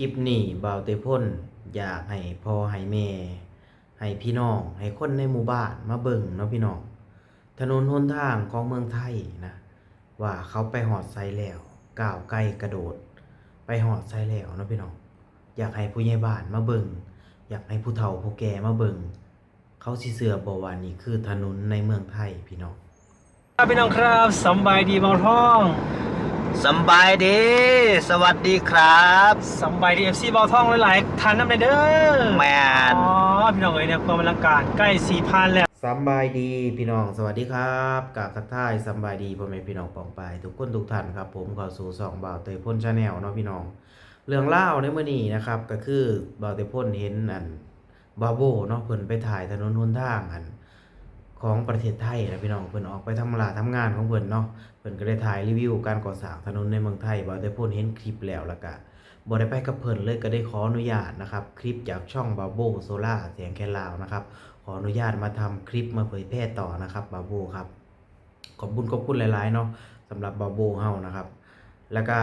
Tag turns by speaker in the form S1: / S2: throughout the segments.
S1: คลิปนี้บ่าวเตพ่นอยากให้พ่อให้แม่ ให้พี่น้อง ให้คนในหมู่บ้านมาเบิ่งเนาะพี่น้อง ถนนหนทางของเมืองไทยนะ ว่าเขาไปหอดไซแล้วก้าวไกลกระโดด ไปหอดไซแล้วเนาะพี่น้อง อยากให้ผู้ใหญ่บ้านมาเบิ่งอยากให้ผู้เฒ่าผู้แก่มาเบิ่งเขาสิเสือบ่ว่านี่คือถนนในเมืองไทยพี่น้อง
S2: พี่น้องครับสบายดีเบาท้อง
S3: สำบายดี สวัสดีครับ
S2: สำบายดีเอฟซีเบาท้องหลายๆทานน้ำในเด้อ
S3: แมน
S2: อ๋อพี่น้องเอ๋ยเนี่ยความอลังการใกล้สี่พันแล้ว
S1: สำบายดีพี่น้องสวัสดีครับกาทักทายสำบายดีพ่อแม่พี่น้องปองไปายทุกคนทุกท่านครับ ผมเข้าสู่สองบ่าวเตยพ่นชาแนลเนาะพี่น้อง เรื่องเล่าวในมื้อนี้นะครับก็คือบ่าวเตยพ่นเห็นอันบาโบเนาะเพิ่นไปถ่ายถนนหนทางอัน ของประเทศไทยนะพี่น้องเพิ่นออกไปทำลาทำงานของเพิ่นเนาะเพิ่นก็ได้ถ่ายรีวิวการก่อสร้างถนนในเมืองไทยบ่าวเตยพ่นเห็นคลิปแล้วล้วก็บ่ได้ไปกับเพิ่นเลยก็ได้ขออนุญาตนะครับ คลิปจากช่องบาโบโซล่าเสียงแคลาวนะครับ ขออนุญาตมาทำคลิปมาเผยแพร่ต่อนะครับบาโบครับขอบคุญขอบคุณหลายๆเนาะสำหรับบาโบเฮานะครับ แล้วก็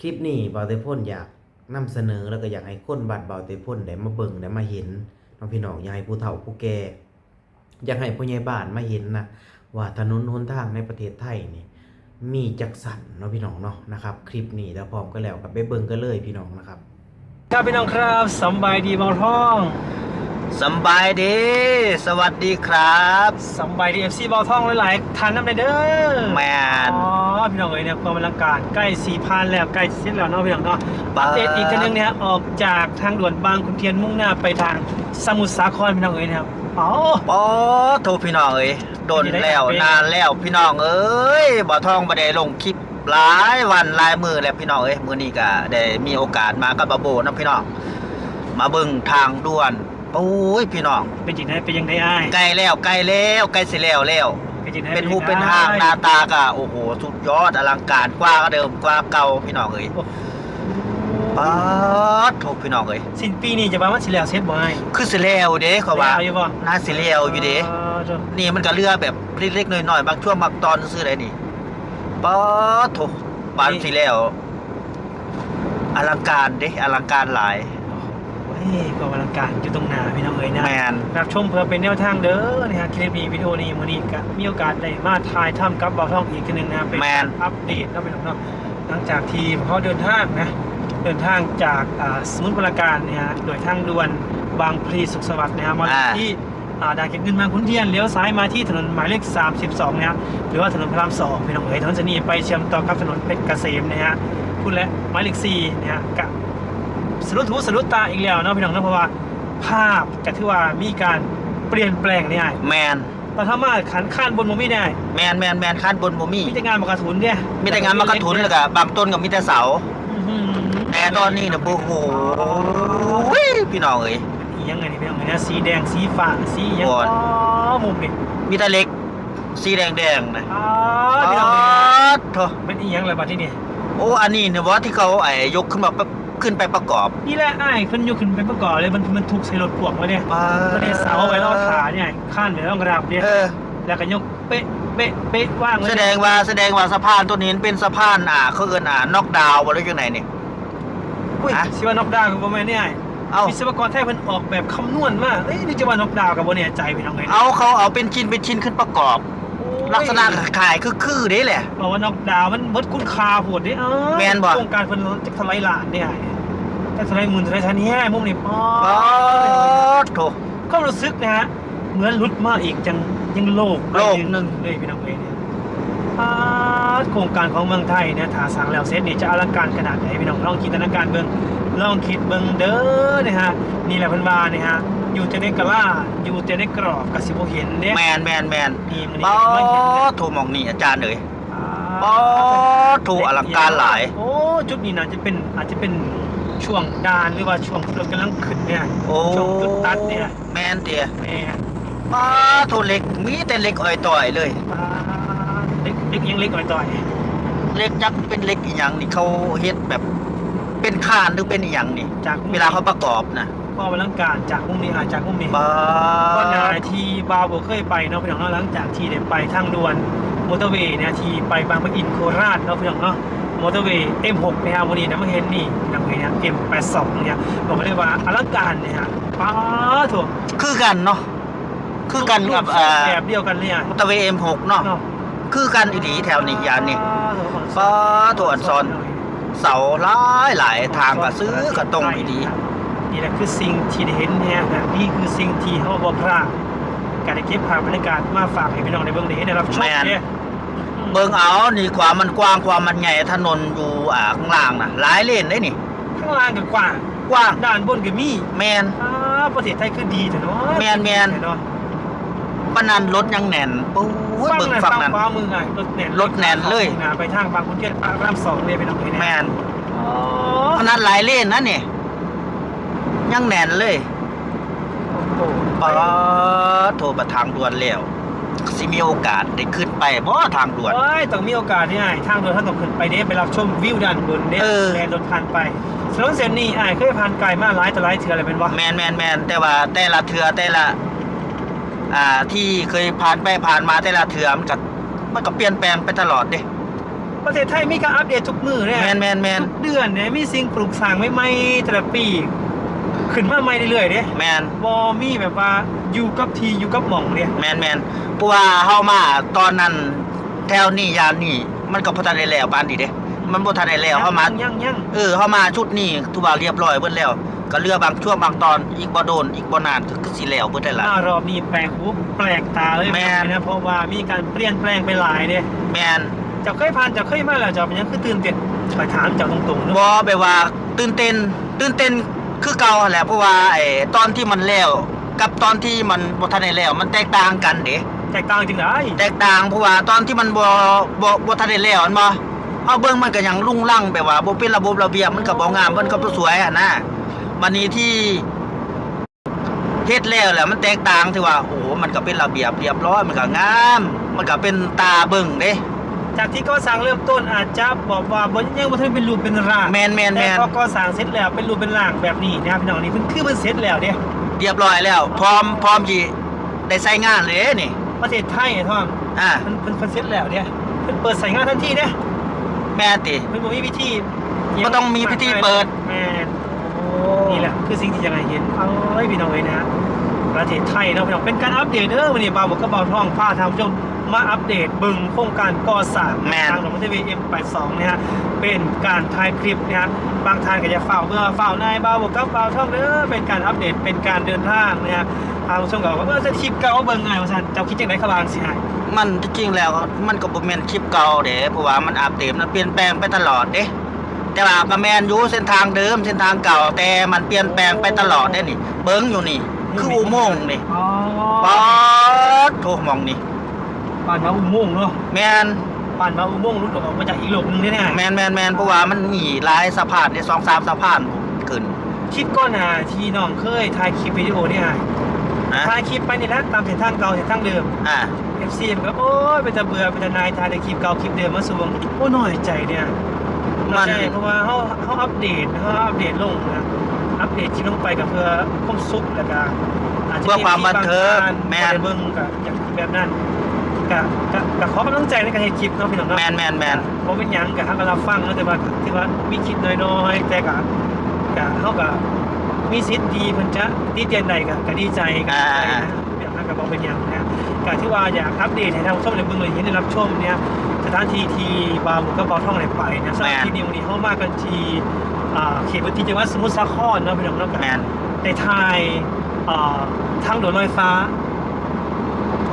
S1: คลิปนี้บาเตพ่นอยากนำเสนอแล้วก็อยากให้คนบัดบาเตพ่นได้มาเบิ่งได้มาเห็นน้องพี่น้องอยากให้ผู้เฒ่าผู้แก่ อยากให้ผู้ใหญ่บ้านมาเห็นนะว่าถนนหนทางในประเทศไทยนี่มีจักสันเนาะพี่น้องเนาะนะครับ คลิปนี้ถ้าพร้อมก็แล้วกับไปเบิ่งกันเลยพี่น้องนะครับ
S2: ครับพี่น้องครับสำบายดีเบาท้อง
S3: สำบายดี สวัสดีครับ
S2: สำบายดีเอฟซีเบาท้องหลายๆทานน้ำในเด้อ
S3: แมน
S2: อ๋อพี่น้องเอ๋ยเนี่ยความอลังการใกล้สี่พันแล้วใกล้เสร็จแล้วเนาะพี่น้องเนาะ
S3: ปา
S2: อั
S3: ด
S2: ปเดตอีกทีนึงเนี่ยออกจากทางด่วนบางขุนเทียนมุ่งหน้าไปทางสมุทรสาครพี่น้องเอ๋ยนะครับ อ๋อ
S3: ปอโทพี่น้องเอ้ยโดน
S2: จะได้
S3: แล้ว
S2: เป็น
S3: นานแล้วพี่น้องเอ้ยบ่ทองบ่ได้ลงคลิปหลายวันหลายมือแล้วพี่น้องเอ้ยมื้อนี้ก็ได้มีโอกาสมากับบาโบนะพี่น้องมาเบิ่งทางด่วนโอ้ยพี่น้อง
S2: เป็นจริงได้เป็นยังไงอ้าย
S3: ใกล้แล้วใกล้แล้วใกล้สิแล้วแล้ว
S2: เป็นจริงได้
S3: เป็นหู
S2: ยังไง
S3: เป็นหางหน้าตาก็โอ้โหสุดยอดอลังการกว่าเดิมกว่าเก่าพี่น้องเอ้ย ป๊าดโทพี่น้องเอ้ย
S2: สิ้นปีนี้จะว่ามันสิแล้วเสร็จบ่อ้าย
S3: คือสิแล้วเด้เขาว่า
S2: แล้วอยู่บ่
S3: น่าสิแล้วอยู่เด้
S2: เออเด้อ
S3: นี่มันก็เรือแบบเล็กๆน้อยๆบางช่วงบางตอนซื้อได้นี่ป๊าดโทปานสิแล้วอลังการเด้อลังการหลาย
S2: เฮ้ยก็อลังการอยู่ตรงหน้าพี่น้องเอ๋ยนะ
S3: แมน
S2: รับชมเพื่อเป็นแนวทางเด้อนะฮะคลิปนี้วิดีโอนี้มื้อนี้ก็มีโอกาสได้มาถ่ายทำกับเบาท่องอีกทีหนึงนะเป็นการอัปเดตแล้วเป็นน้องๆหลังจากที่เขาเดินทางนะ เดินทางจากอ่าสมุทรปราการเนี่ยฮะโดยทางด่วนบางพลีสุขสวัสดิ์นะฮะมาที่อ่าด่านเก็บเงินบางขุนเทียนเลี้ยวซ้ายมาที่ถนนหมายเลข 32 นะฮะหรือว่าถนนพระรามสองพี่น้องเอ๋ยถนนเสนีไปเชื่อมต่อกับถนนเพชรเกษมนะฮะพูดและหมายเลข4นะฮะกะสรุปหูสรุปตาอีกแล้วเนาะพี่น้องเนาะเพราะว่าภาพก็ถือว่ามีการเปลี่ยนแปลงเนี่ย
S3: แมน
S2: ตอนทำมาขันข้านบนมุมไม่ได้
S3: แมนแมนแมนคันบนบ่มี
S2: มีแต่งานมากระถุนเนี่ย
S3: มีแต่งานมากระทุนแล้วก็บางต้นก็มีแต่เสา
S2: อื้อหือ
S3: แต่ตอนนี้นะโอ้โหพี่น้องเอ้ย
S2: อีหยังไงนี่พี่น้องเอ๋ยนะสีแดงสีฟ้าสีหยัง
S3: บอด
S2: อ๋อมุมนี่
S3: มีแต่เล็ก สีแดงๆนะ
S2: อ๋อ
S3: อ๋
S2: พี่น้องเอ๋ย
S3: อโถ
S2: เป็นอีหยังอะไรบ้าที่นี่
S3: โอ้อันนี้เนี่ยว่าที่เขาไอ้ยกขึ้นมาปั๊บขึ้นไปประกอบ
S2: นี่แหละอ้ายเพิ่นยกขึ้นไปประกอบเลยมันมันถูกใส่รถพ่วงมาเนี่ย
S3: มา
S2: ก็ได้เสาไว้ล่อขาเนี่ยข้านไว้ล่องรับเนี่ย
S3: เออ
S2: แล้วก็ยกเป๊ะเป๊ะเป๊ะว่างเลย
S3: แสดงว่าแสดงว่าสะพานตัวนี้เป็นสะพานอ่าเขาเอิ้นอ่านอกดาวน์บ่หรือยังไงนี่
S2: อุ้ย
S3: ฮะ
S2: สิว่านอกดาวน์กับบ่แม่นเนี่ยอ้าย
S3: เอ้า
S2: วิศวกรไทยเพิ่นออกแบบคำนวณมาเอ้ยนี่จะว่านอกดาวน์กับบ่แน่ใจพี่น้องเอ้ย
S3: เอาเขาเอาเป็นชิ้นเป็นชิ้นขึ้นประกอบ ลักษณะขายคือคือๆเด้แหละ
S2: บอกว่านอกดาวน์มันเบิดคุณค่าโหดเด้เออ
S3: แม่นบ่
S2: โครงการเพิ่นจะเท่าไหร่ล้านเนี่ยแต่เท่าไหร่หมื่นเท่าไหร่ทันแฮ่มุมนี่อ๋อ
S3: อ๋อโถ
S2: ความรู้สึกนะฮะเหมือนหลุดมาอีกจังยังโลก
S3: โลก หนึ่ง
S2: เลยพี่น้องเอ้ยเนี่ยอ่า โครงการของเมืองไทยเนี่ยถ้าสร้างแล้วเสร็จนี่จะอลังการขนาดไหนพี่น้องลองจินตนาการเบิ่งลองคิดเบิ่งเด้อนะฮะนี่แหละเพิ่นว่านี่ฮะอยู่แต่ในกะลาอยู่แต่ในกรอบก็สิบ่เห็นเด้
S3: แมนแมนแมน
S2: นี่มัน
S3: อ๋
S2: นี่
S3: อ
S2: ไม่เห็นนะ
S3: โถมองนี่อาจารย์เอ้ย
S2: อ่า
S3: อ๋อโถอลังการหลาย
S2: โอ้จุดนี้น่าจะเป็นอาจจะเป็นช่วงดานหรือว่าช่วงที่รถกำลังขึ้นเนี่ย
S3: โอ้
S2: ช่วงจุดตัดเนี่ย
S3: แมนเตีย
S2: แม่
S3: อ๋อโถเล็กมีแต่เล็กอ่อยต่อยเลย
S2: อ่า เล็กเล็กยังเล็กอ่อยต่อย
S3: เล็กจักเป็นเล็กอีหยังนี่เขาเฮ็ดแบบ เป็นคานหรือเป็นอีหยังนี่
S2: จากมุม
S3: เวลาเขาประกอบนะ
S2: ก็อลังการจากมุมนี้อาจากมุมนี้
S3: บ้า
S2: ก็นายที่บาวบ่เคยไปเนาะพี่น้องเนาะหลังจากที่ได้ไปทางด่วนมอเตอร์เวย์เนี่ยที่ไปบางปะอินโคราชเนาะพี่น้องเนาะมอเตอร์เวย์ M6 นะฮะวันนี้นะมาเห็นนี่นังเวย์เนี่ย M82 เนี่ยบอกเลยว่าอลังการเนี่ยฮะป้าถั่ว
S3: คือกันเนาะคือกันกับอ่า
S2: แบบเดียวกันเลยอะ
S3: มอเตอร์เวย์ M6 เนาะ
S2: เนาะ
S3: คือกันอีดีแถวนี้ยานนี่
S2: ป้า
S3: ป้าถั่วอันซอน เสาหลายหลายทางก็ซื้อก็ตรงอีดี
S2: นี่แหละคือสิ่งที่ได้เห็นเนี่ยนะนี่คือสิ่งที่เขาบอกพลาดการได้เก็บภาพบรรยากาศมาฝากให้พี่น้องในเบื้องนี้ได้รับชมเนี่ย
S3: เบิ่งเอานี่ความมันกว้างความมันใหญ่ถนนอยู่อ่าข้างล่างน่ะหลายเลนได้นี่
S2: ข้างล่างก็กว้าง
S3: กว้าง
S2: ด้านบนก็มี
S3: แมน
S2: อ่าประเทศไทยคือดีแต่เนาะ
S3: แม่นแม่น
S2: เนาะ
S3: ปานนั้นรถยังแน่นปุ้ยเบิ่งฝั่งนั้น
S2: ฟ้ามือไงรถแน่น
S3: รถแน่นเลย
S2: นะไปทางบางขุนเทียนพระรามสองเลยไปน้องเลย
S3: แมน
S2: อ๋อ
S3: ปานนั้นหลายเลนนะนี่ยังแน่นเลย
S2: โอ้โห
S3: ปาโทรประทางด่วนแล้วสิมีโอกาสได้ขึ้นไปบ่ทางด่วน
S2: โอ้ยต้องมีโอกาสนี่ไอ้ทางโดยท่านต้องขึ้นไปเด้ไปรับชมวิวด้านบนเด้
S3: เออ
S2: แลนรถผ่านไปถนนเส้นนี้ไอ้เคยผ่านไกลมาหลายต่อหลายเทื่ออะไรเป็นวะ
S3: แมนแมนแมนแต่ว่าแต่ละเทือแต่ละ อ่าที่เคยผ่านไปผ่านมาแต่ละเทือมันก็มันก็เปลี่ยนแปลงไปตลอดเด้
S2: ประเทศไทยมีการอัปเดตทุกมือเนี่ย
S3: แมนแมนแมน
S2: ทุกเดือนเนี่ยมีสิ่งปลูกสร้างใหม่ๆแต่ละปี ขึ้นมาใหม่เรื่อยๆเด้
S3: แมน
S2: บอมีแบบว่าอยู่กับทีอยู่กับหม่องเนี่ย
S3: แมนแมนเพราะว่าเฮามาตอนนั้นแถวนี้ยามนี้มันก็บ่ทันได้แล้วปานนี้เด้ มันบ่ทันได้แล้วเฮามา
S2: ยังยัง
S3: เออเฮามาชุดนี้ทุกว่าเรียบร้อยเบิดแล้ว ก็เหลือบางช่วงบางตอนอีกบ่โดนอีกบ่นานก็คือสิแล้วเบิดได้ล่ะ
S2: มารอบนี้แปลกหูแปลกตาเลย
S3: แม่น
S2: นะเพราะว่ามีการเปลี่ยนแปลงไปหลายเด้
S3: แมน
S2: เจ้าเคยผ่านเจ้าเคยมาแล้วเจ้าเป็นหยังคือตื่นเต้นไปถามเจ้าตรงๆเน
S3: บ่
S2: อะ
S3: แบบว่าตื่นเต้นตื่นเต้นคือเก่าหั่นแหละเพราะว่าไอ้ตอนที่มันแล้วกับตอนที่มันบ่ทันได้แล้วมันแตกต่างกันเด้
S2: แตกต่างจริงเหรอไอ้
S3: แตกต่างเพราะว่าตอนที่มันบ่บ่บ่ทันได้แล้วอันบ่เฮาเบิ่งมันก็ยังลุ่งลั่งแบบว่าบ่เป็นระบบระเบียบมันก็บ่งามมันก็บ่สวยอะนะ วันนี้ที่เฮ็ดแล้วแหละมันแตกต่างที่ว่าโอ้โหมันก็เป็นระเบียบเรียบร้อยมันก็งาม มันก็เป็นตาเบิ่งเด้
S2: จากที่ก่อสร้างเริ่มต้นอาจจะบอกว่าบ่ยังบ่ทันเป็นรูปเป็นร่าง
S3: แม่นแม่น
S2: แต่
S3: แม่น
S2: พอก่อสร้างเสร็จแล้วเป็นรูปเป็นร่างแบบนี้นะครับพี่น้องนี่เพิ่นคือมันเสร็จแล้วเด้
S3: เรียบร้อยแล้ว พร้อมพร้อมที่ได้ใช้งานเลยเด้นี่
S2: ประเทศไทยไอ้ท่อง
S3: อ่า
S2: เพิ่นเพิ่นเพิ่นเสร็จแล้วเด้เพิ่นเปิดใช้งานทันทีเด้
S3: แม่ติ
S2: เพิ่นบ่มีพิธี
S3: บ่ต้องมีพิธีเปิด
S2: แม่น นี่แหละคือสิ่งที่จะให้เห็นเอ้ยพี่น้องเอ้ยนะฮะประเทศไทยเนาะพี่น้องเป็นการอัปเดตเด้อวันนี้บ่าวบอกกับบ่าวทองพาท่านผู้ชมมาอัปเดตบึงโครงการก่อสร้าง
S3: แม่น
S2: ทางหลวงพัฒนา M82 เนี่ยฮะเป็นการถ่ายคลิปนะฮะบางท่านก็จะเฝ้าเมื่อเฝ้านายบ่าวบอกกับบ่าวทองเด้อเป็นการอัปเดตเป็นการเดินทางนะฮะทางผู้ชมก็บอกว่าเออจะคลิปเก่าเบิ่งไงว่าซั่นเจ้าคิดจังได๋ครับบางสิหาย
S3: มันที่จริงแล้วมันก็บ่แม่นคลิปเก่าเด้เพราะว่ามันอัปเดตมันเปลี่ยนแปลงไปตลอดเด้ แต่ว่าก็แม่นอยู่เส้นทางเดิมเส้นทางเก่า แต่มันเปลี่ยนแปลงไปตลอดเด้นี่ เบิ่งอยู่นี่ คืออุโมงค์นี่
S2: อ๋อ
S3: ป๊อดโทมองนี่
S2: บ้านมาอุโมงค์เนาะ
S3: แม่น
S2: บ้านมาอุโมงค์หลุดออกมาจากอีกโลกหนึงแน่ๆ
S3: แม่นแม่นแม่นเพราะว่ามันมีหลายสะพานได้2 3สะพานขึ้น
S2: คิดก้อนหาที่น้องเคยถ่ายคลิปวิดีโอนี่ไง
S3: นะ
S2: ถ่ายคลิปไปนี่นะตามเส้นทางเก่าเส้นทางเดิม
S3: อ่า
S2: FC มันก็โอ้ยเป็นตาเบื่อเป็นตานายถ่ายแต่คลิปเก่าคลิปเดิมมาสวงโอ้น้อยใจเนี่ย
S3: มัน
S2: ใช่เพราะว่าเขาเขาอัปเดตเขาอัปเดตลงนะอัปเดตคลิปลงไปกับเพื่อความสุขแล้วก็อาจจะ
S3: เพื่อความบันเทิง
S2: แม
S3: แม่
S2: น
S3: น
S2: เบิ้งกับอย่างแบบนั้นกับกับกับขอกำลังใจในการเห็นคลิปเนาะพี่น้องเนาะ
S3: แม่นแม่นแม่น
S2: เพราะเป็นหยังกับเขาก็รับฟังแล้วแต่ว่าที่ว่ามีคิดน้อยๆแต่กับกับเขาก็มีสิทธิ์ดีเพิ่นจะดีเตียนใดกับก็ดีใจกับ
S3: อ่า
S2: ใจนะแบบนั้นก็บอกเป็นหยังนะการที่ว่าอยากอัปเดตให้ท่านผู้ชมในเบื้องหลังที่ได้รับชมเนี่ย สถานที่ที่บาร์บุกกระเป๋าท่องไหนไปนะสถานที่นี้วันนี้เขามากันที่อ่าเขตพื้นที่จังหวัดสมุทรสาครเนาะพี่น้องเนาะ
S3: แม่น
S2: ในไทยอ่าทางด่วนลอยฟ้า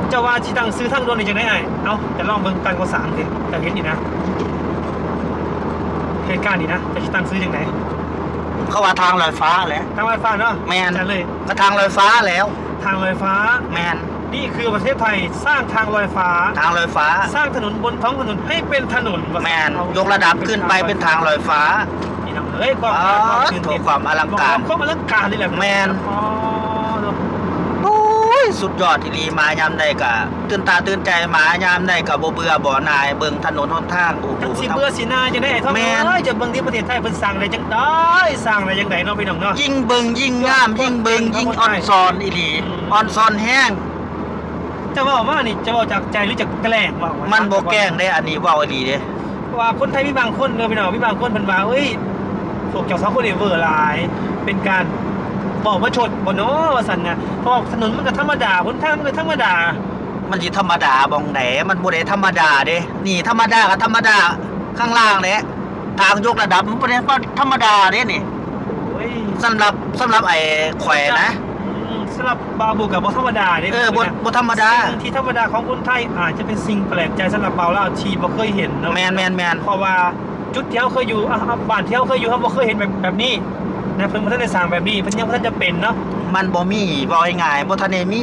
S2: เจ้าว่าที่ตั้งซื้อทางด่วนนี่จังได้ไงเอ้าแต่ลองเบิ่งการก่อสร้างดิจะเห็นนี่นะเหตุการณ์นี่นะจะตั้งซื้อจังไหน
S3: เขาว่าทางลอยฟ้าแหละ
S2: ทางลอยฟ้าเนาะ
S3: แม่น
S2: จัดเลย
S3: ก็ทางลอยฟ้าแล้ว
S2: ทางลอยฟ้า
S3: แม่น
S2: นี่คือประเทศไทยสร้างทางลอยฟ้า
S3: ทางลอยฟ้า
S2: สร้างถนนบนท้องถนนให้เป็นถนน
S3: แมนยกระดับขึ้นไปเป็นทางลอยฟ้า
S2: นี่นะเฮ้ยความ
S3: อ๋อ
S2: ความตื่น
S3: ถู
S2: เต้
S3: ก
S2: น
S3: ความอลังการ
S2: ความอลังการนี่แหละ
S3: แม่น
S2: อ๋อเนอะ
S3: โอ้ยสุดยอดที่ดีมายามใดกะตื่นตาตื่นใจมายามใดกะบ่เบื่อบ่นายเบิ่งถนนหนทางโอ้โห
S2: จังสิเบื่อสินาจะได้ไอ้ท่อง
S3: แม่น
S2: เอ้ยจะเบิ่งที่ประเทศไทยเพิ่นสร้างอะไรจังได้สร้างอะไรจังไดเนาะพี่น้องเนาะ
S3: ยิ่งเบิ่งยิ่งงาม ยิ่งเบิ่งยิ่งอ่อนซอนอีหลี
S2: อืม
S3: อ่อนซอนแห้ง
S2: จะเว่ามานี่จะเว่าจากใจหรือจากแกล้งเว่า
S3: มันบ่แกล้งได้อันนี้เว้าอีหลีเด้
S2: โอ้ว่าคนไทยมีบางคนเนอะพี่น้องมีบางคนเพิ่นว่าเอ้ยพวกเจ้าสองคนนี่เวอร์หลาย เป็นการบอกว่าชดบ่เนาะว่าซั่นนะเพราะว่าถนนมันก็ธรรมดาหนทางมันก็ธรรมดา
S3: มันสิธรรมดาบองไหนมันบ่ได้ธรรมดาเด้นี่ธรรมดากับธรรมดาข้างล่างแหละทางยกระดับมันบ่ได้ว่าธรรมดาเด้นี่
S2: โอ้ย
S3: สำหรับสำหรับไอ้แขวนะ
S2: อืมสำหรับบาบูกับบ่ธรรมดาเนี่ย
S3: เออบ่บ่ธรรมดา
S2: สิ่งที่ธรรมดาของคนไทยอาจจะเป็นสิ่งแปลกใจสำหรับเบาเล่าวที่บ่เคยเห็นเนาะ
S3: แมนแมนแมน
S2: เพราะว่าจุดที่เขาเคยอยู่อะอะบ้านที่เขาเคยอยู่เขาบ่เคยเห็นแบบแบบนี้นะเพิ่นบ่ทันได้สร้างแบบนี้เพิ่นยังบ่ทันจะเป็นเนาะ
S3: มันบ่มีบ่ง่ายๆบ่ทันได้มี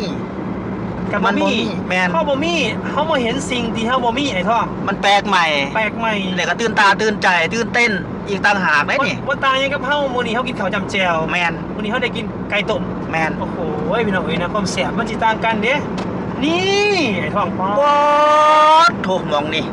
S2: กับ
S3: มั
S2: บ่
S3: นบ่
S2: มี
S3: มีแม่น
S2: เขาบ่มีเขาบ่เห็นสิ่งที่เขาบ่มีไอ้ท่อ
S3: มันแปลกใหม่
S2: แปลกใหม่
S3: แล้วก็ตื่นตาตื่นใจตื่นเต้นอีกต่างหากได้นี่
S2: บ่ตายยังกับเฮามื้อนี้เฮากินข้าวจำแจ่ว
S3: แมน
S2: มื้อนี้เฮาได้กินไก่ต้ม
S3: แมน
S2: โอ้โหพี่น้องเอ้ยนะความแซ่บมันสิต่างกันเด้นี่ไอ้ท่องปอ
S3: ว้าดโถมองนี่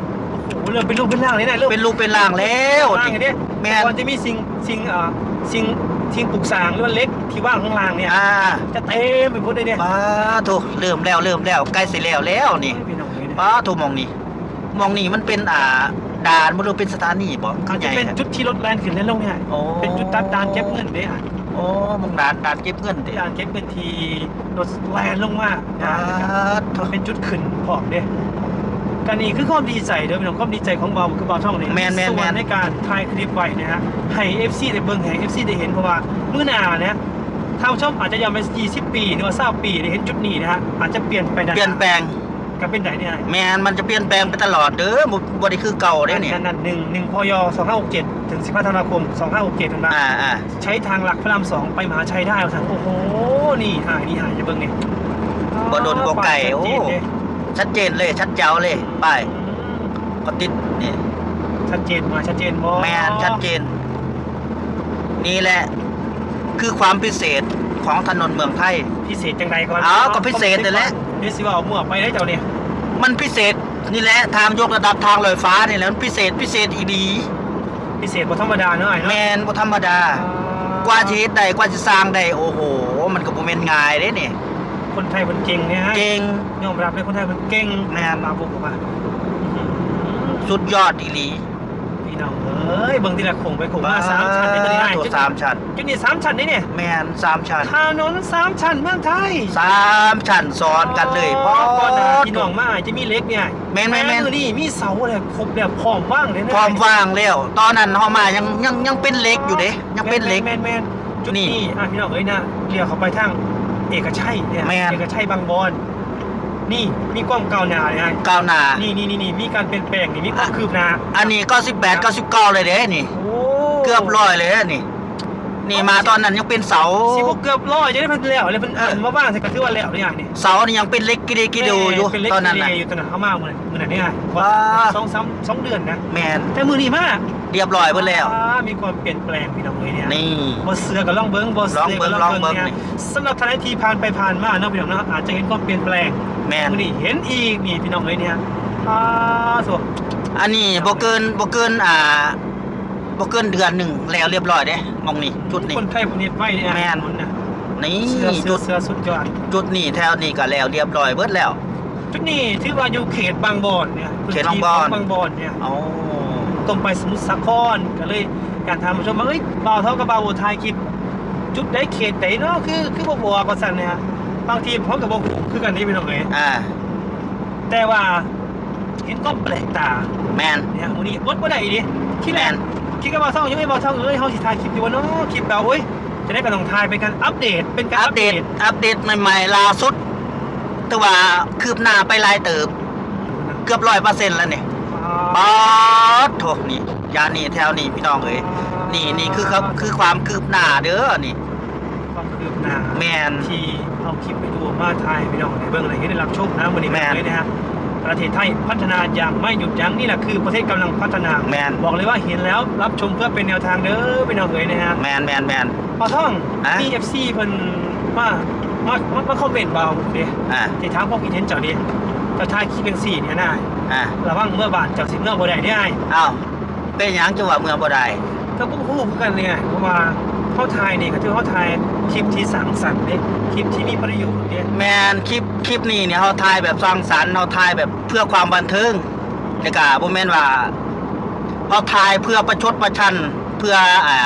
S2: โอ้โหเริ่มเป็นรูปเป็นร่างเลยนะเริ่ม
S3: เป็นรูปเป็นร่างแล้ว
S2: ร่างอย่างเนี้ย
S3: แม่น
S2: ก่อนจะมีสิ่งสิ่งเอ่อสิ่ง สิ่งปลูกสร้างหรือว่าเล็กที่ว่างข้างล่างเนี่ย
S3: อ่า
S2: จะเต็มไปหมดเลยเนี่ย
S3: ป้าโถเริ่มแล้วเริ่มแล้วใกล้สิแล้วแล้วนี่
S2: พี่น้องเอ้ยนะ
S3: ป้าโถมองนี่มองนี่มันเป็นอ่าด่านบ่รู้เป็นสถานีบ่
S2: อา
S3: เข้า
S2: จ
S3: ใจ
S2: จะเป็น
S3: ฮะ
S2: จุดที่รถแลนขึ้นและลงเนี่ย
S3: โอ้
S2: เป็นจุดตัดดานเก็บเงินเด้อะ
S3: โอ้มองด่านด่านเก็บเงินติ
S2: ดานเก็บเงินทีรถแลนลงมา
S3: ป้า
S2: นะมันเป็นจุดขึ้นพร้อมเด้ การนี้คือความดีใจเด้อพี่น้องความดีใจของเบาคือเบาช่องนี่
S3: แม่นแม่น
S2: ส่ว
S3: แม่
S2: น
S3: น
S2: ในการถ่ายคลิปไว้นะฮะให้ FC ได้เบิ่งให้ FC ได้เห็นเพราะว่ามื้อหน้าเนี่ยทางช่องอาจจะยังไม่20 ปีหรือว่า20ปีได้เห็นจุดนี้นะฮะอาจจะเปลี่ยนไปนะ
S3: เปลี่ยนแปลง
S2: ก็เป็นไหนเนี่ย
S3: แมนมันจะเปลี่ยนแปลงไปตลอดเด้อบ่บ่ได้คือเก่าเด้นี่
S2: นั่นนั่นหนึ่งหนึ่งพย2567ถึง15ธันวาคม2567นะ
S3: อ่าอ่า
S2: ใช้ทางหลักพระรามสองไปมหาชัยได้เอาสั่งโอ้โหนี่หายนี่หายจะเบิ่งเนี่ย
S3: บ่โดนบ่ไก่
S2: ชัด
S3: โอ้
S2: เจนเลย
S3: ชัดเจนเลยชัดเจ๋วเลยป้ายก็ติดนี่
S2: ชัดเจนมาชัดเจนบ่
S3: แมนชัดเจน นี่แหละ คือความพิเศษของถนนเมืองไทย
S2: พิเศษจังไรก่อน
S3: อ้าวก็พิเศษนั่นแหละ
S2: นี่สิว่าเอาหมวกไปได้เจ้าเนี่ย
S3: มันพิเศษนี่แหละทางยกระดับทางลอยฟ้านี่แหละมันพิเศษพิเศษอีดี
S2: พิเศษบ่ธรรมดาเนาะไอ้
S3: แม
S2: เนาะ
S3: นบ่ธรรมดา กว่าจะเฮ็ดได้กว่าจะสร้างได้โอ้โห มันก็บ่แม่นง่ายเด้นี่
S2: คนไทยคนเก่งเนี่ยฮะ
S3: เก่ง
S2: ยอมรับเลยคนไทยคนเก่ง
S3: แม่น
S2: มาบุกออกมาอื้อหือ
S3: สุดยอดอีหลี
S2: พี่น้องเอ้ยเบิ่งทีละโขงไปโขงมาสามชั้นได้ตัวนี้ไอ้
S3: ตัวสามชั้น
S2: จุดนี้สามชั้นนี่เนี่ย
S3: แมนสามชั้น
S2: ถนนสามชั้นเมืองไทย
S3: สามชั้นซ้อนกันเลย
S2: พ่อก่อนนะพี่น้องมาอาจจะมีเล็กเนี่ย
S3: แม่นแม่นแม่น
S2: อนี่มีเสาอะไรครบแบบพร้อมว่างเลยนะ
S3: พร้อมว่างแล้ว ตอนนั้นเฮามายังยังยังเป็นเหล็กอยู่เด้ยังเป็นเหล็ก
S2: แมนแมนจุด
S3: นี่
S2: นี้อะพี่น้องเอ้ยนะเลี้ยวเข้าไปทาง เอกชัยเนี่ย
S3: แม่น
S2: เอกชัยบางบอน นี่มีความก้าวหน้าเลยฮะ
S3: ก้าวหน้า
S2: นี่นี่นี่นี่มีการเปลี่ยนแปลงนี่มีความคืบหน้า
S3: อันนี้ก็18 99เลยเด้นี่
S2: โอ้
S3: เกือบร้อยเลยเด้นี่ นี่มาตอนนั้นยังเป็นเสา
S2: สิบเกือบร้อยจะได้เพันแล้วเลยเพิ่น
S3: เออ
S2: เพิ่นมาบ้างใส่กระทือว่าแล้วหรือยังนี่
S3: เสานี่ยังเป็นเหล็กกิเดกิโดอยู่
S2: เป็นเล็ก
S3: ตอนนั้น
S2: เก
S3: น่ะ
S2: เรอยู่ตอนนั้นเข้ามาเมื่อเมื่อนั้นเนี่ย
S3: ว้า
S2: สองสามสองเดือนนะ
S3: แมน
S2: แต่มือนี้มาก
S3: เรียบร้อยเบิดแล้ว
S2: อ่ามีความเปลี่ยนแปลงพี่น้องเอ้ยเนี่ย
S3: นี่
S2: บ่เสือกับล่องเบิ้งบ่เสื
S3: ลองเบิ่ง
S2: กับ
S3: ลองเบิ่ง
S2: เนี่ย
S3: นี่
S2: สำหรับท่านที่ผ่านไปผ่านมาเนาะพี่น้องเนาะอาจจะเห็นความเปลี่ยนแปลง
S3: แมน
S2: มื้อนี้เห็นอีกนี่พี่น้องเอ้ยเนี่ยอ่าสว
S3: อันนี้บ่เกินบ่เกินอ่าบ่เกินเดือนหนึ่งแล้วเรียบร้อยเด้มองนี่จุดนี้
S2: คนไทยผมเฮ็ดไว้เนี่ย
S3: แม่น
S2: ถนะ
S3: นี่
S2: เสือเสื
S3: จุ
S2: อ
S3: ด
S2: เสือสุดยอด
S3: จุดนี้แถวนี้ก็แล้วเรียบร้อยเบิดแล้ว
S2: จุดนี้ถือว่าอยู่เขตบางบอนเนี่ย
S3: เขตบางบอน
S2: พื้ที่ขบางบอนเนี่ย
S3: เอา
S2: ตรงไปสมุทรสาครก็เลยการทำผู้ชมว่าเอ้ยบ่าวเท่ากับบ่าวไทยคลิป จุดใดเขตใดเนาะคือคือบ่บอกว่าซั่นเนี่ยฮะบางทีผมก็บ่ฮู้คือกันนี่พี่น้องเอ้ย
S3: อ่า
S2: แต่ว่าเห็นก็แปลกตา
S3: แมน
S2: เนี่ยมื้อนี้อดบ่ได้ดิคิดแล
S3: แม่
S2: น
S3: น
S2: คิดกับบ่าวเท่าอยู่ไอ้บ่าวเท่าเอ้ยเฮาสิถ่ายคลิปอยู่ว่าเนาะคลิปแบบโอ้ยจะได้ก็ต้องถ่ายเป็นการอัปเดตเป็นการ
S3: อั
S2: อั
S3: ป
S2: ป
S3: เด
S2: เด
S3: ต
S2: ต
S3: อัปเดตใหม่ๆล่าสุดแต่ว่าคืบหน้าไปหลายเติบ เกือบร้อยเปอร์เซ็นต์แล้วนี่ ป๊อดโถนี่ยานี่แถวนี้พี่น้องเอ้ยนี่นี่คือครับคือความคืบหน้าเด้อนี่
S2: ความคืบหน้า
S3: แมน
S2: ที่เอาคลิปไปดูมาถ่ายพี่น้องในเบื้องอะไรให้ได้รับชมนะวันนี้
S3: แม่น
S2: เลยนะฮะประเทศไทยพัฒนาอย่างไม่หยุดยั้งนี่แหละคือประเทศกำลังพัฒนา
S3: แมน
S2: บอกเลยว่าเห็นแล้วรับชมเพื่อเป็นแนวทางเด้อพี่น้องเอ๋ยนะฮะ
S3: แมนแมนแมน
S2: พอท่อง
S3: อะ
S2: มีเอฟซีเพิ่นมามามามาคอมเมนต์เบาเด้
S3: อ่า
S2: ที่ถามความคิดเห็นเจ้าเด้เจ้าทายคิดเป็นสี่เนี่ยนะ
S3: อ่า
S2: ระวังเมื่อบาทเจ้าสิเมื่อบ่ได้ได้อ้าย
S3: อ้าวเป็นหยังจังหวะเมืองบ่ได้
S2: ก็บ่ฮู้คือกันเนี่ยเพราะว่าเขาทายนี่ก็ถือเขาทายคลิปที่สังสรรค์เด้คลิปที่มีประโยชน์เด้
S3: แมนคลิปคลิปนี้เนี่ยเฮาถ่ายแบบสร้างสรรค์เฮาถ่ายแบบเพื่อความบันเทิงแล้วก็บ่แม่นว่าเอาถ่ายเพื่อประชดประชันเพื่ออ่า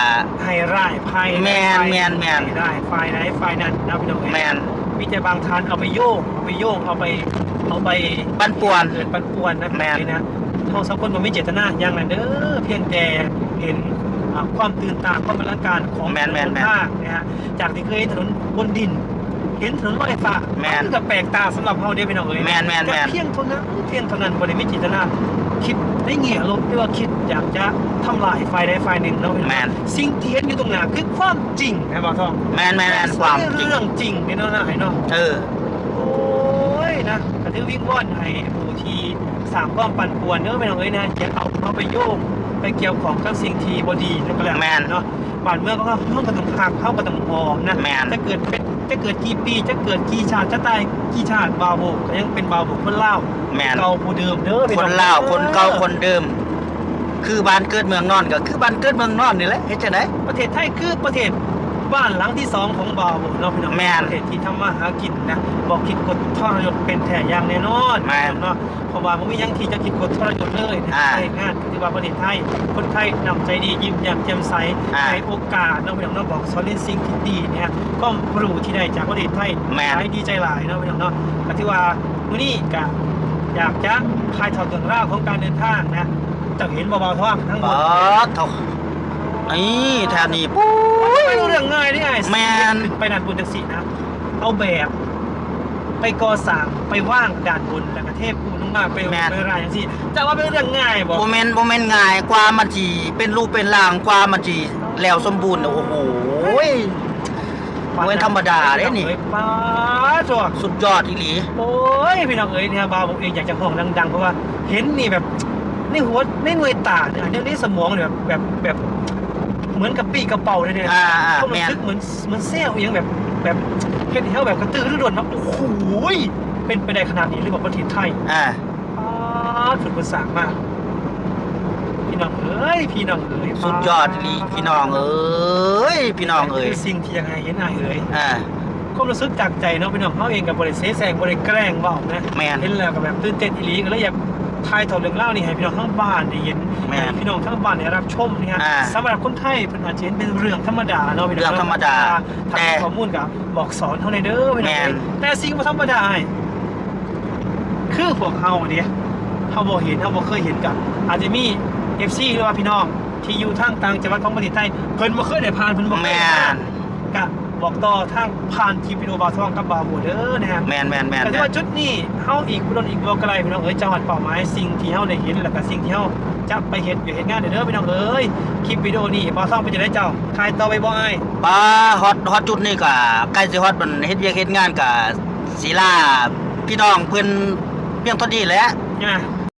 S2: ให้ร่ายไพ่
S3: แม่นแม่นแม่น
S2: ได้ไฟไหนไฟนั้นนะพี่น้องเอ้ย
S3: แมน
S2: มีแต่บางทานเอาไปโยกเอาไปโยกเอาไปเอาไป
S3: ปันป่วน
S2: เกิดปันป่วนนะ
S3: แม่น
S2: เลยนะเท่าสักคนมันไม่เจตนาอย่างนั้นเด้อเพียงแต่เห็นอ่าความตื่นตาความอลังการของ
S3: แม่นแม่น
S2: ถ
S3: แม่น
S2: ภาคนะฮะจากที่เคยเห็นถนนบนดิน เห็นถนนลอยฟ้า
S3: แม่น
S2: นก็แปลกตาสำหรับเราเด้อพี่น้องเอ้ย
S3: แม่นแม่นแม่น
S2: ต่เพียงเท่านั้นเพียงเท่านั้นบริมิตจิตนาคิดได้เงี่ยลบหรือว่าคิดอยากจะทำลายไฟใดไฟหนึ่งเนาะพี่น้อง
S3: แม่น
S2: สิ่งที่เห็นอยู่ตรงหน้าคือความจริงนะบ่าวทอง
S3: แมนแมนแมนความจริง
S2: เรื่องจริงเนี่ยเนาะนะไอ้เนาะ
S3: เออ
S2: โอ้ยนะกระทือวิ่งว่อนให้ผู้ที่สามความปั่นป่วนเนื้อะไปหน่อยนะอย่าเอาเขาไปโยงไปเกี่ยวของกับสิ่งที่บดีนั่นก็แล้ว
S3: แม่น
S2: เนาะบ้านเมืองก็เข้าก็ต้องหักเข้าก็ต้องหอมนะ
S3: แม่น
S2: จะเกิดเป็น จะเกิดกี่ปีจะเกิดกี่ชาติจะตายกี่ชาติบาวโบกก็ยังเป็นบาวโบกคนเล่าว
S3: แมน
S2: เก่าผู้เดิมเด้อพี่
S3: คน
S2: อง
S3: เล่าวคนเก่าคนเดิม คือบ้านเกิดเมืองนอนก็คือบ้านเกิดเมืองนอนนี่แหละเฮ็ดจังได
S2: ประเทศไทยคือประเทศ บ้านหลังที่สองของบาวโบกเนาะพี่น้อง
S3: แม่น
S2: ประเทศที่ทำมาหากินนะบอกคิดกดทรยศเป็นแท้อย่างแน่นอน
S3: แม่น
S2: เนาะเพราะว่ามันมีหยังที่จะคิดกดทรยศเลยนะ
S3: อ่า
S2: ใช้งานที่ว่าประเทศไทยคนไทยนำใจดียิ้มแย้มแจ่มใส
S3: อ่า
S2: ในโอกาสเนาะพี่น้องเนาะบอกสอนเล่นสิ่งที่ดีเนี่ยก็รู้ที่ได้จากประเทศไทย
S3: แม่น
S2: หลายดีใจหลายเนาะพี่น้องเนาะก็ที่ว่ามื้อนี้ก็อยากจะพายทอดเรื่องราวของการเดินทางนะเจะเห็นเบาๆท้องทั้งหม
S3: บ
S2: ด
S3: อส เท่านี่แถวนี้ปุ๊บ
S2: ไม่รู้เรื่องง่ายได้ไง
S3: แม่น
S2: ไปด่านบนจังสีนะ เอาแบบ ไปกอสร้างไปว่างด่านบนแล้วก็เทพปูลงมาไป
S3: แม่น
S2: ไปรายจังสีจะว่าเป็นเรื่องง่ายบ่
S3: โมเมนต์โมเมนต์ง่ายกว่ามันจีเป็นรูปเป็นร่างกว่ามันจีแล้วสมบูรณ์น่ะโอ้โหโมเมนธรรมดาเด้นี่
S2: ป้าตัว
S3: สุดยอดอีหลี
S2: โอ้ยพี่น้องเอ๋ยเนี่ยบาวผมเองอยากจะห้องดังๆ เพราะว่าเห็นนี่แบบในหัวในหน่วยตาเนี่ยในในสมองเนี่ยแบบแบบแบบ เหมือนกับปีกระเป๋าเลยเนี่ย
S3: อ่าอ่า
S2: ความ
S3: แม่
S2: รู้
S3: น
S2: สึกเหมือนเหมือนเซลล์อหยังแบบแบบเห็นเท่าแบบกระตือรือร้นนะโอ้โหยเป็นไปได้ขนาดนี้หรือเปล่าประเทศไทย
S3: อ่า
S2: อ้าวสุดประสามาก พี่น้องเอ้ยพี่น้องเอ้ย
S3: สุดยอดอีหลีพี่น้องเอ้ยพี่น้องเอ้ย
S2: คือสิ่งที่ยังไงเห็นไอ้เอ้ย
S3: อ่า
S2: ความรู้สึกจากใจเนาะพี่น้องเขาเองกับบริเสแสงบริแกล้งเบานะ
S3: แม่น
S2: เห็นแล้วก็แบบตื่นเต้นอีหลีก็เลยอยาก ทายถอดเรื่องเล่านี่ให้พี่น้องทั้งบ้านได้เห็น
S3: แม่น
S2: ให้พี่น้องทั้งบ้านได้รับชมนี่ฮะ
S3: อ่า
S2: สำหรับคนไทยเพิ่นอาจจะเห็นเป็นเรื่องธรรมดาเนาะพี่น้อง
S3: เรื่องธรรมดา
S2: ทาง
S3: แต่
S2: ข้อมูลกับบอกสอนเท่านั้นเด้อพี่น้อง
S3: แม่น
S2: แต่สิ่งบ่ธรรมดาอ้ายคือพวกเฮาเนี่ยเฮาบ่เห็นเฮาบ่เคยเห็นกัน อาจจะมี FC หรือว่าพี่น้องที่อยู่ทางต่างจังหวัดของประเทศไทยเพิ่นบ่เคยได้ผ่านเพิ่นบ่เคย
S3: แม่
S2: ได้ผ่าน
S3: น
S2: ก็ บอกต่อทางผ่านคลิปวิดีโอบาทองกับบาโบเด้อนะฮะ
S3: แมนแมนแมน
S2: แต่
S3: แม
S2: ที่ว่านจุดนี้เฮาอีกบุดนอีกบ่ไกลพี่น้องเอ้ยจังหวัดเป้าหมายสิ่งที่เฮาได้เห็นแล้วก็สิ่งที่เฮาจะไปเฮ็ดอยู่เฮ็ดงานเด้อพี่น้องเอ้ยคลิปวิดีโอนี้บ่ต้องไปจะได้เจ้าถ่ายต่อไปบ่อ้าย
S3: ปลาฮอตฮอตจุดนี่ก็ใกล้สิฮอตมันเฮ็ดเวียกเฮ็ดงานกับศิลาพี่น้องเพิ่นเพียงเท่านี้แหละ
S2: นะ